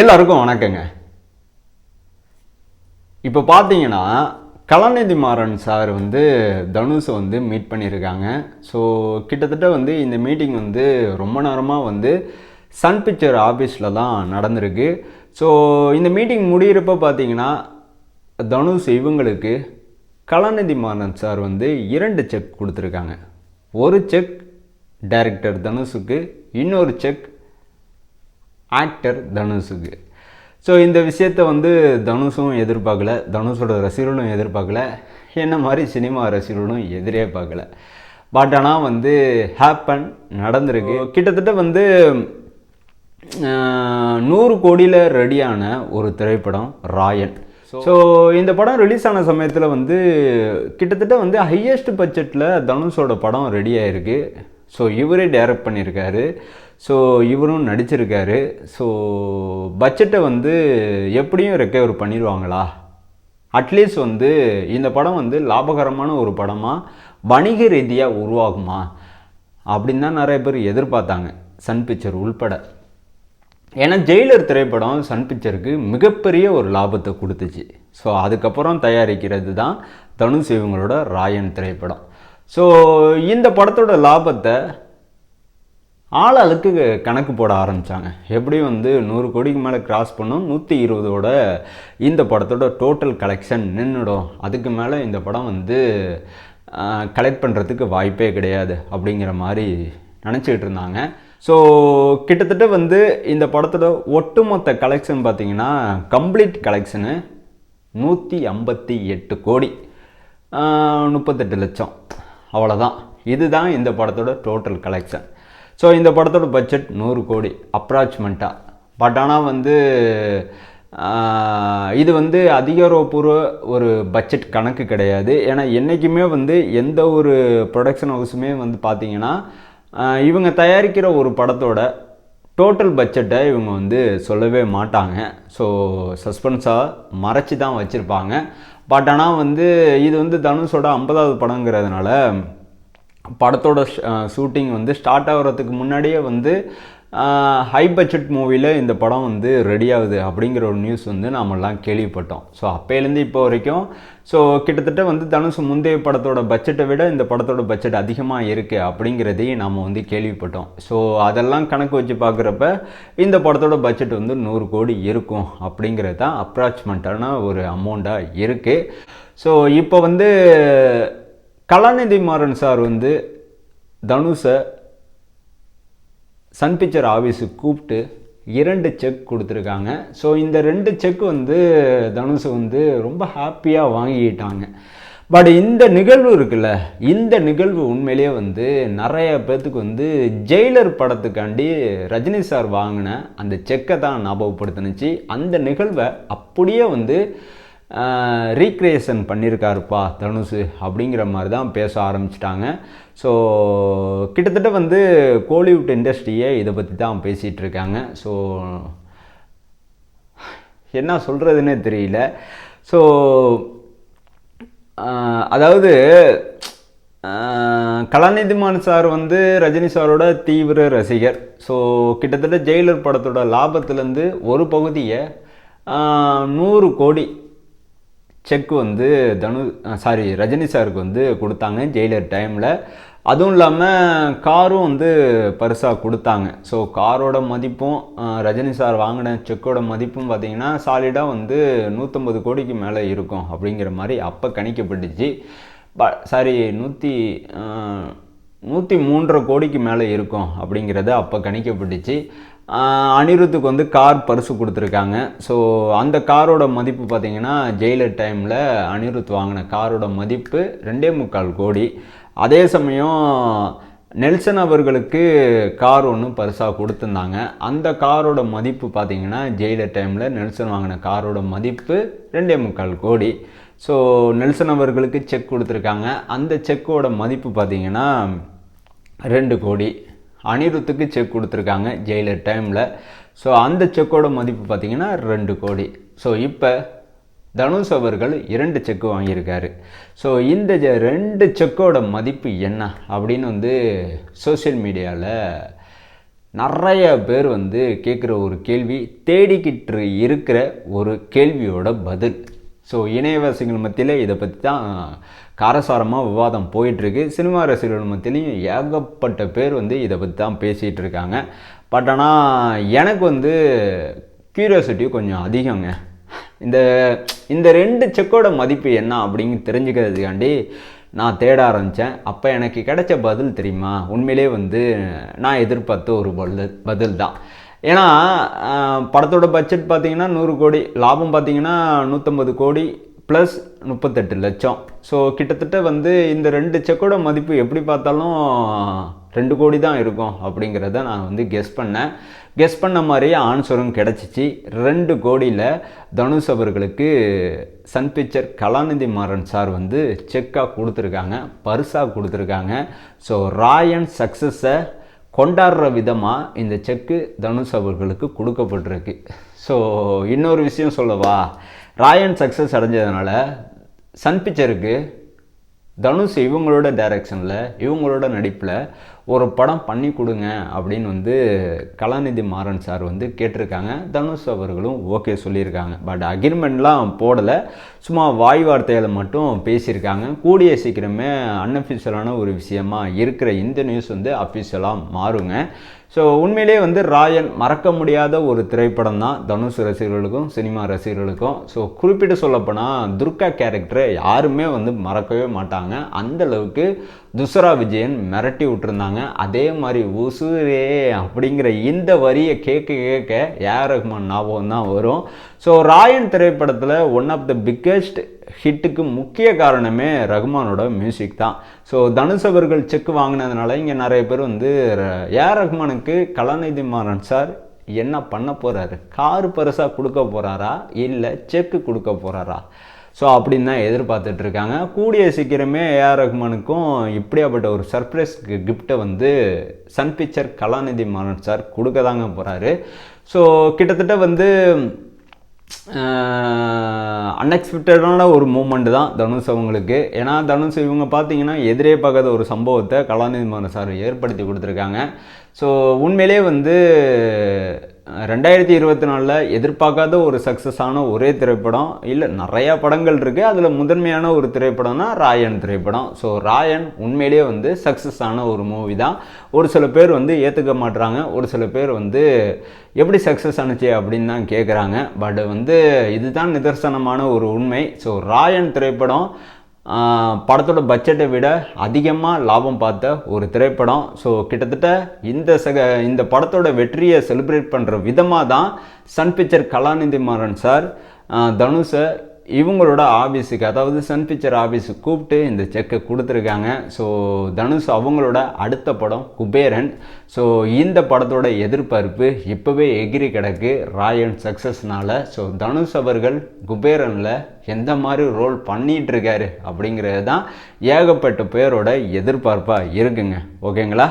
எல்லாருக்கும் வணக்கங்க. இப்போ பார்த்தீங்கன்னா கலாநிதி மாறன் சார் வந்து தனுஷை வந்து மீட் பண்ணியிருக்காங்க ஸோ கிட்டத்தட்ட வந்து இந்த மீட்டிங் வந்து ரொம்ப நேரமாக வந்து சன் பிக்சர் ஆஃபீஸில் தான் நடந்திருக்கு. ஸோ இந்த மீட்டிங் முடியிறப்ப பார்த்தீங்கன்னா தனுஷ் இவங்களுக்கு கலாநிதி மாறன் சார் வந்து இரண்டு செக் கொடுத்துருக்காங்க. ஒரு செக் டைரக்டர் தனுஷுக்கு இன்னொரு செக் ஆக்டர் தனுஷுக்கு. ஸோ இந்த விஷயத்த வந்து தனுஷும் எதிர்பார்க்கல தனுஷோட ரசிகர்களும் எதிர்பார்க்கல என்ன மாதிரி சினிமா ரசிகர்களும் எதிரே பார்க்கல. பட் ஆனால் வந்து ஹேப்பன் நடந்திருக்கு. கிட்டத்தட்ட வந்து நூறு கோடியில் ரெடியான ஒரு திரைப்படம் ராயன். ஸோ இந்த படம் ரிலீஸ் ஆன சமயத்தில் வந்து கிட்டத்தட்ட வந்து ஹையஸ்ட் பட்ஜெட்டில் தனுஷோட படம் ரெடி ஆயிருக்கு. ஸோ இவரே டைரக்ட் பண்ணியிருக்காரு ஸோ இவரும் நடிச்சிருக்காரு. ஸோ பட்ஜெட்டை வந்து எப்படியும் ரெக்கவர் பண்ணிடுவாங்களா அட்லீஸ்ட் வந்து இந்த படம் வந்து லாபகரமான ஒரு படமாக வணிக ரீதியாக உருவாகுமா? அப்படின்னு தான் நிறைய பேர் எதிர்பார்த்தாங்க. சன் பிக்சர் உள்பட. ஏன்னா ஜெயிலர் திரைப்படம் சன் பிக்சருக்கு மிகப்பெரிய ஒரு லாபத்தை கொடுத்துச்சு. ஸோ அதுக்கப்புறம் தயாரிக்கிறது தான் தனுஷ் இவங்களோட ராயன் திரைப்படம். ஸோ இந்த படத்தோட லாபத்தை ஆளாளுக்கு கணக்கு போட ஆரம்பித்தாங்க எப்படியும் வந்து நூறு கோடிக்கு மேலே கிராஸ் பண்ணும் நூற்றி இருபதோட இந்த படத்தோட டோட்டல் கலெக்ஷன் நின்றுடும் அதுக்கு மேலே இந்த படம் வந்து கலெக்ட் பண்ணுறதுக்கு வாய்ப்பே கிடையாது அப்படிங்கிற மாதிரி நினச்சிக்கிட்டு இருந்தாங்க. ஸோ கிட்டத்தட்ட வந்து இந்த படத்தோட ஒட்டுமொத்த கலெக்ஷன் பார்த்திங்கன்னா கம்ப்ளீட் கலெக்ஷனு நூற்றி ஐம்பத்தி எட்டு கோடி. முப்பத்தெட்டு லட்சம். அவ்வளோதான் இதுதான் இந்த படத்தோட டோட்டல் கலெக்ஷன் ஸோ இந்த படத்தோட பட்ஜெட் நூறு கோடி அப்ராச்மெண்ட்டாக பட் ஆனால் வந்து இது வந்து அதிகாரப்பூர்வ ஒரு பட்ஜெட் கணக்கு கிடையாது. ஏன்னா என்றைக்குமே வந்து எந்த ஒரு ப்ரொடக்ஷன் ஹவுஸுமே வந்து பார்த்தீங்கன்னா இவங்க தயாரிக்கிற ஒரு படத்தோட டோட்டல் பட்ஜெட்டை இவங்க வந்து சொல்லவே மாட்டாங்க. ஸோ சஸ்பென்ஸாக மறைச்சி தான் வச்சுருப்பாங்க. பட் ஆனால் வந்து இது வந்து தனுஷோட ஐம்பதாவது படங்கிறதுனால படத்தோட ஷூட்டிங் வந்து ஸ்டார்ட் ஆகிறதுக்கு முன்னாடியே வந்து ஹை பட்ஜெட் மூவியில் இந்த படம் வந்து ரெடி ஆகுது அப்படிங்கிற ஒரு நியூஸ் வந்து நாமெல்லாம் கேள்விப்பட்டோம். ஸோ அப்போலேருந்து இப்போ வரைக்கும் ஸோ கிட்டத்தட்ட வந்து தனுஷ் முந்தைய படத்தோட பட்ஜெட்டை விட இந்த படத்தோட பட்ஜெட் அதிகமாக இருக்குது அப்படிங்கிறதையும் நாம் வந்து கேள்விப்பட்டோம். ஸோ அதெல்லாம் கணக்கு வச்சு பார்க்குறப்ப இந்த படத்தோட பட்ஜெட் வந்து நூறு கோடி இருக்கும் அப்படிங்கிறது தான் அப்ராச்மெண்ட்டான ஒரு அமௌண்ட்டாக இருக்குது ஸோ இப்போ வந்து கலாநிதி மாறன் சார் வந்து தனுஷை சன் பிக்சர் ஆஃபீஸுக்கு கூப்பிட்டு இரண்டு செக் கொடுத்துருக்காங்க. ஸோ இந்த ரெண்டு செக் வந்து தனுஷ் வந்து ரொம்ப ஹாப்பியாக வாங்கிக்கிட்டாங்க பட் இந்த நிகழ்வு இருக்குல்ல இந்த நிகழ்வு உண்மையிலேயே வந்து நிறைய பேர்த்துக்கு வந்து ஜெயிலர் படத்துக்காண்டி ரஜினி சார் வாங்கின அந்த செக்கை தான் ஞாபகப்படுத்தினுச்சு. அந்த நிகழ்வை அப்படியே வந்து ரீக்ரியேஷன் பண்ணியிருக்காருப்பா தனுஷ் அப்படிங்கிற மாதிரி தான் பேச ஆரம்பிச்சிட்டாங்க. ஸோ கிட்டத்தட்ட வந்து கோலிவுட் இண்டஸ்ட்ரியே இதை பற்றி தான் பேசிகிட்டு இருக்காங்க ஸோ என்ன சொல்கிறதுனே தெரியல. ஸோ அதாவது கலாநிதி மான் சார் வந்து ரஜினி சாரோட தீவிர ரசிகர். ஸோ கிட்டத்தட்ட ஜெயிலர் படத்தோட லாபத்துலேருந்து ஒரு பகுதியை நூறு கோடி செக் வந்து தனு சாரி ரஜினி சாருக்கு வந்து கொடுத்தாங்க ஜெயிலர் டைமில். அதுவும் இல்லாமல் காரும் வந்து பரிசாக கொடுத்தாங்க. ஸோ காரோட மதிப்பும் ரஜினி சார் வாங்கின செக்கோட மதிப்பும் பார்த்திங்கன்னா சாலிடாக வந்து நூற்றம்பது கோடிக்கு மேலே இருக்கும் அப்படிங்கிற மாதிரி அப்போ கணிக்கப்பட்டுச்சு. ப சாரி நூற்றி நூற்றி மூன்றரை கோடிக்கு மேலே இருக்கும் அப்படிங்கிறது அப்போ கணிக்கப்பட்டுச்சு. அனிருத்துக்கு வந்து கார் பரிசு கொடுத்துருக்காங்க. ஸோ அந்த காரோட மதிப்பு பார்த்தீங்கன்னா ஜெயிலர் டைமில் அனிருத் வாங்கின காரோட மதிப்பு ரெண்டே முக்கால் கோடி. அதே சமயம் நெல்சன் அவர்களுக்கு கார் ஒன்று பரிசாக கொடுத்துருந்தாங்க. அந்த காரோட மதிப்பு பார்த்தீங்கன்னா ஜெயிலர் டைமில் நெல்சன் வாங்கின காரோட மதிப்பு ரெண்டே முக்கால் கோடி. ஸோ நெல்சன் அவர்களுக்கு செக் கொடுத்துருக்காங்க. அந்த செக்கோட மதிப்பு பார்த்தீங்கன்னா ரெண்டு கோடி. அனிருத்துக்கு செக் கொடுத்துருக்காங்க ஜெயிலர் டைமில். ஸோ அந்த செக்கோட மதிப்பு பார்த்திங்கன்னா ரெண்டு கோடி. ஸோ இப்போ தனுஷ் அவர்கள் இரண்டு செக்கு வாங்கியிருக்காரு. ஸோ இந்த ஜ- ரெண்டு செக்கோட மதிப்பு என்ன அப்படின்னு வந்து சோஷியல் மீடியாவில் நிறைய பேர் வந்து கேட்குற ஒரு கேள்வி தேடிக்கிட்டு இருக்கிற ஒரு கேள்வியோட பதில். ஸோ இணையவாசிகள் மத்தியில் இதை பற்றி தான் காரசாரமாக விவாதம் போயிட்டுருக்கு. சினிமா ரசிகர்கள் மத்தியிலையும் ஏகப்பட்ட பேர் வந்து இதை பற்றி தான் பேசிகிட்டு இருக்காங்க. பட் ஆனால் எனக்கு வந்து க்யூரியாசிட்டி கொஞ்சம் அதிகங்க. இந்த இந்த ரெண்டு செக்கோட மதிப்பு என்ன அப்படின்னு தெரிஞ்சுக்கிறதுக்காண்டி நான் தேட ஆரம்பித்தேன் அப்போ எனக்கு கிடைச்ச பதில் தெரியுமா? உண்மையிலே வந்து நான் எதிர்பார்த்த ஒரு பதில் பதில் தான். ஏன்னா படத்தோட பட்ஜெட் பார்த்தீங்கன்னா நூறு கோடி லாபம் பார்த்திங்கன்னா நூற்றம்பது கோடி ப்ளஸ் முப்பத்தெட்டு லட்சம். ஸோ கிட்டத்தட்ட வந்து இந்த ரெண்டு செக்கோட மதிப்பு எப்படி பார்த்தாலும் ரெண்டு கோடி தான் இருக்கும் அப்படிங்கிறத நான் வந்து கெஸ் பண்ணேன். கெஸ் பண்ண மாதிரியே ஆன்சரும் கிடச்சிச்சு. ரெண்டு கோடியில் தனுஷ் அவர்களுக்கு Sun Picture Kalanithi Maran sir வந்து செக்காக கொடுத்துருக்காங்க பரிசாக கொடுத்துருக்காங்க. ஸோ ராயன் சக்ஸஸை கொண்டாடுற விதமாக இந்த செக்கு தனுஷ் அவர்களுக்கு கொடுக்கப்பட்டிருக்கு. ஸோ இன்னொரு விஷயம் சொல்லவா? ராயன் சக்ஸஸ் அடைஞ்சதுனால சன் பிக்சருக்கு தனுஷ் இவங்களோட டைரக்ஷனில் இவங்களோட நடிப்பில் ஒரு படம் பண்ணி கொடுங்க அப்படின்னு வந்து கலாநிதி மாறன் சார் வந்து கேட்டிருக்காங்க. தனுஷ் அவர்களும் ஓகே சொல்லியிருக்காங்க. பட் அக்ரிமெண்ட்லாம் போடலை. சும்மா வாய் வார்த்தையில் மட்டும் பேசியிருக்காங்க. கூடிய சீக்கிரமே அன்அஃபிஷியலான ஒரு விஷயமா இருக்கிற இந்த நியூஸ் வந்து அஃபிஷியலாக மாறுங்க. ஸோ உண்மையிலே வந்து ராயன் மறக்க முடியாத ஒரு திரைப்படம் தான் தனுஷ் ரசிகர்களுக்கும் சினிமா ரசிகர்களுக்கும். ஸோ குறிப்பிட்டு சொல்லப்போனால் துர்கா கேரக்டரை யாருமே வந்து மறக்கவே மாட்டாங்க. அந்த அளவுக்கு துசரா விஜயன் மிரட்டி விட்டுருந்தாங்க. அதே மாதிரி உசுரே அப்படிங்கிற இந்த வரியை கேட்க கேட்க ஏஆர் ரஹ்மான் ஞாபகம் தான் வரும். ஸோ ராயன் திரைப்படத்தில் ஒன் ஆஃப் த பிக்கெஸ்ட் ஹிட்டுக்கு முக்கிய காரணமே ரஹ்மானோட மியூசிக் தான். ஸோ தனுஷ் அவர்கள் செக் வாங்கினதுனால இங்கே நிறைய பேர் வந்து ஏஆர் ரஹ்மானுக்கு கலாநிதி மாறன் சார் என்ன பண்ண போகிறாரு கார் பரிசாக கொடுக்க போகிறாரா இல்லை செக்கு கொடுக்க போகிறாரா ஸோ அப்படின்னு தான் எதிர்பார்த்துட்ருக்காங்க கூடிய சீக்கிரமே ஏஆர் ரஹ்மானுக்கும் இப்படியாப்பட்ட ஒரு சர்ப்ரைஸ் கிஃப்ட்டை வந்து Sun Picture Kalanithi Maran sir கொடுக்க தாங்க போகிறாரு ஸோ கிட்டத்தட்ட வந்து அன்எக்ஸ்பெக்டடான ஒரு மூமெண்ட் தான் தனுஷ் அவங்களுக்கு. ஏன்னா தனுஷ் இவங்க பார்த்தீங்கன்னா எதிரே பார்க்காத ஒரு சம்பவத்தை கலாநிதி மாறன் சார் ஏற்படுத்தி கொடுத்துருக்காங்க. ஸோ உண்மையிலே வந்து ரெண்டாயிரத்தி இருபத்தி நாலில் எதிர்பார்க்காத ஒரு சக்ஸஸான ஒரே திரைப்படம் இல்லை நிறையா படங்கள் இருக்குது அதில் முதன்மையான ஒரு திரைப்படம்னா ராயன் திரைப்படம். ஸோ ராயன் உண்மையிலேயே வந்து சக்ஸஸான ஒரு மூவி தான். ஒரு சில பேர் வந்து ஏற்றுக்க மாட்றாங்க. ஒரு சில பேர் வந்து எப்படி சக்ஸஸ் ஆனுச்சு அப்படின்னு தான் கேட்குறாங்க பட் வந்து இதுதான் நிதர்சனமான ஒரு உண்மை. ஸோ ராயன் திரைப்படம் படத்தோட பட்ஜெட்டை விட அதிகமாக லாபம் பார்த்த ஒரு திரைப்படம். ஸோ கிட்டத்தட்ட இந்த சக இந்த படத்தோட வெற்றியை செலிப்ரேட் பண்ணுற விதமாக தான் Sun Picture Kalanithi Maran sir தனுஷை இவங்களோட ஆஃபீஸுக்கு அதாவது சன் பிக்சர் ஆஃபீஸுக்கு கூப்பிட்டு இந்த செக்கை கொடுத்துருக்காங்க. ஸோ தனுஷ் அவங்களோட அடுத்த படம் குபேரன். ஸோ இந்த படத்தோட எதிர்பார்ப்பு இப்போவே எகிரி கிடக்கு ராயன் சக்ஸஸ்னால் ஸோ தனுஷ் அவர்கள் குபேரனில் எந்த மாதிரி ரோல் பண்ணிகிட்ருக்காரு அப்படிங்கிறது தான் ஏகப்பட்ட பேரோட எதிர்பார்ப்பாக இருக்குங்க. ஓகேங்களா?